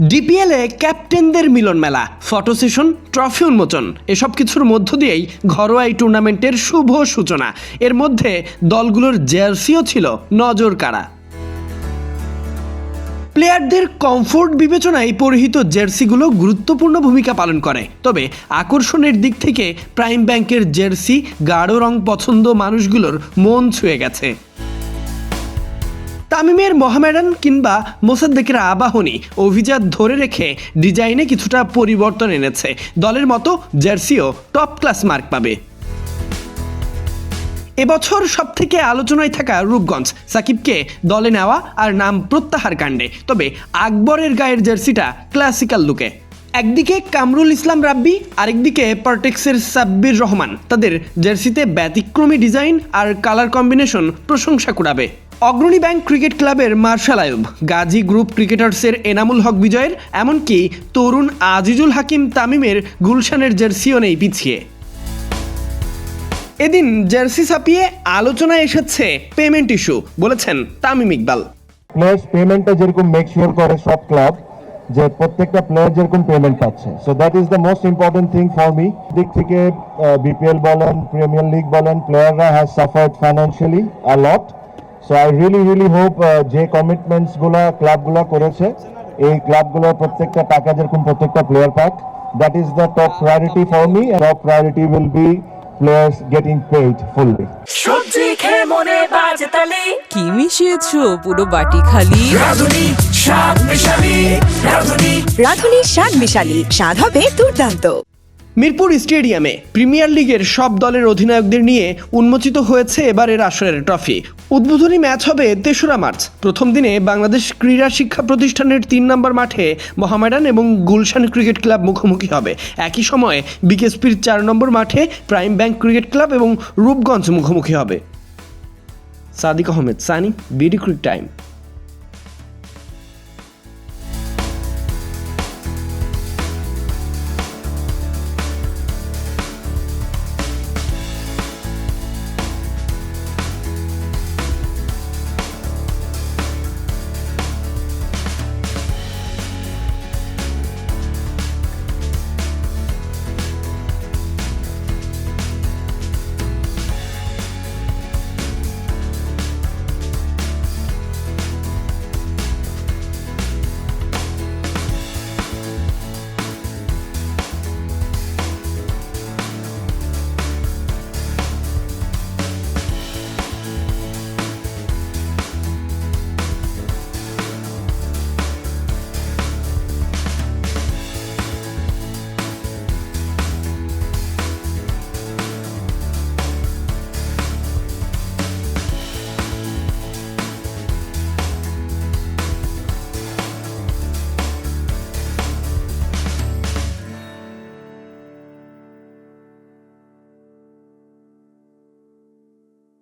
DPL ক্যাপ্টেনদের মিলন মেলা, photo session, trophy উন্মোচন, এসব কিছুর মধ্য দিয়েই ঘরোয়া এই টুর্নামেন্টের শুভ সূচনা। এর মধ্যে দলগুলোর জার্সিও ছিল, নজর কাড়া। প্লেয়ারদের কমফোর্ট বিবেচনায় পরিহিত জার্সিগুলো গুরুত্বপূর্ণ ভূমিকা পালন করে। তবে আকর্ষণের দিক থেকে প্রাইম ব্যাংকের জার্সি গাঢ় রং পছন্দ মানুষগুলোর মন ছুঁয়ে গেছে। তামিমের মোহামেডান কিংবা মোসাদ্দেকের আবাহনী অভিজাত ধরে রেখে ডিজাইনে কিছুটা পরিবর্তন এনেছে। দলের মতো জার্সিও টপ ক্লাস মার্ক পাবে। এবছর সব থেকে আলোচনায় থাকা রূপগঞ্জ, সাকিবকে দলে নেওয়া আর নাম প্রত্যাহার কাণ্ডে। তবে আকবরের গায়ের জার্সিটা ক্লাসিক্যাল লুকে। একদিকে কামরুল ইসলাম রাব্বি, আরেকদিকে পার্টেক্সের সাব্বির রহমান। তাদের জার্সিতে ব্যতিক্রমী ডিজাইন আর কালার কম্বিনেশন প্রশংসা কুড়াবে। অগ্রণী ব্যাংক ক্রিকেট ক্লাবের মার্শাল আয়ুব, গাজী গ্রুপ ক্রিকেটার্সের এনামুল হক বিজয়ের, এমনকি তরুণ আজিজুল হাকিম তামিমের গুলশানের জার্সিও নেই পিছিয়ে। এদিন জার্সি ছাপিয়ে আলোচনায় এসেছে পেমেন্ট ইস্যু বলেছেন তামিম ইকবাল। প্লেয়ার্স পেমেন্টটা যেরকম মেক শিওর করে সব ক্লাব যে প্রত্যেকটা প্লেয়ার যেরকম পেমেন্ট পাচ্ছে। So that is the most important thing for me দিক থেকে বিপিএল বলেন প্রিমিয়ার লিগ বলেন প্লেয়াররা has suffered financially a lot so I really really hope যে কমিটমেন্টসগুলা ক্লাবগুলো করেছে এই ক্লাবগুলোর প্রত্যেকটা টাকা যেরকম প্রত্যেকটা প্লেয়ার পাক that is the top priority for me top priority will be players getting paid fully সবজি খেয়ে মনে বাজে তালি। কি মিশিয়েছো পুরো বাটি খালি? রাধুনি স্বাদ মেশালি। রাধুনি। রাধুনী স্বাদ মিশালি। স্বাদ হবে দুর্দান্ত। মিরপুর স্টেডিয়ামে প্রিমিয়ার লিগের সব দলের অধিনায়কদের নিয়ে উন্মোচিত হয়েছে এবারের আসরের ট্রফি। উদ্বোধনী ম্যাচ হবে তেসরা মার্চ। প্রথম দিনে বাংলাদেশ ক্রীড়া শিক্ষা প্রতিষ্ঠানের তিন নম্বর মাঠে মোহামেডান এবং গুলশান ক্রিকেট ক্লাব মুখোমুখি হবে। একই সময়ে বিকেএসপির চার নম্বর মাঠে প্রাইম ব্যাংক ক্রিকেট ক্লাব এবং রূপগঞ্জ মুখোমুখি হবে। Sadiq Ahmed, Sunny, BD cric time.